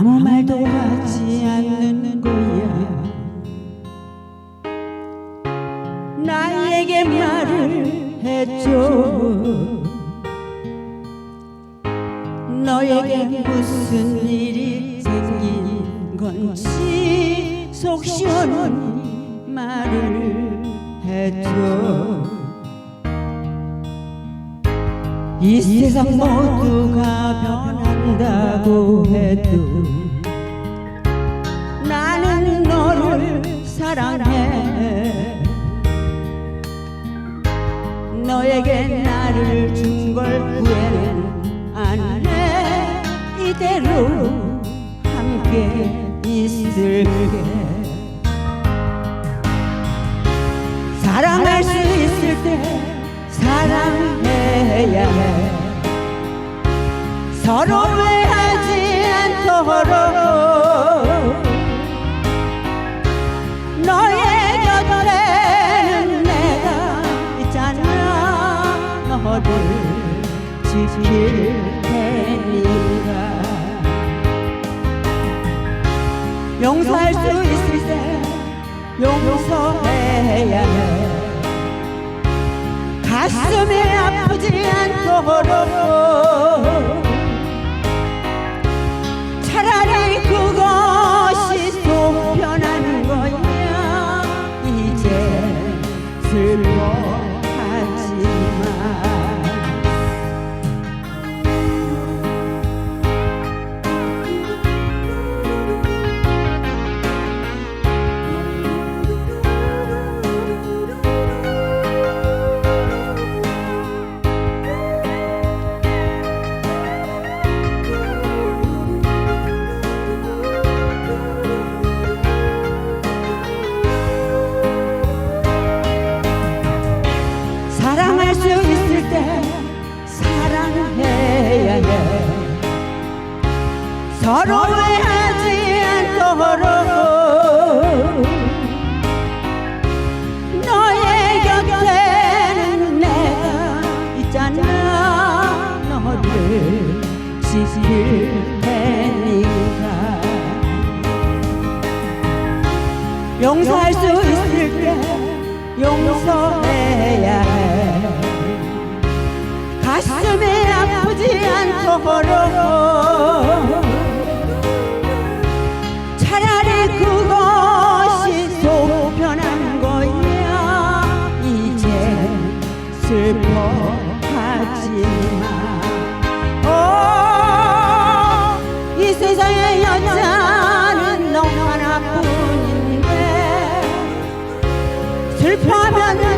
아무 말도 하지 않는 거야. 나에게 말을 해줘. 너에게 무슨 일이 생긴 건지 속 시원히 말을 해줘. 이 세상 모두가 변한 다고 해도 나는 너를 사랑해. 너에게 나를 준 걸 후회는 안해. 이대로 함께 있을게. 사랑할 수 있을 때 사랑해야 해 서로 오해하지 않도록 너의 곁에는 내가 있잖아 너를 지킬 테니까 용서할 수 있을 때 용서해야 해. 가슴이 아프지 않도록 슬퍼 해야 해 서로 오해하지 않도록 너의 곁에는 내가 있잖아. 너를 지킬 테니까. 용서할 수 있을 때 용서해야 해. 가슴이 잊어버려 차라리 그것이 속편한 거야 이제 슬퍼 어, 슬퍼하면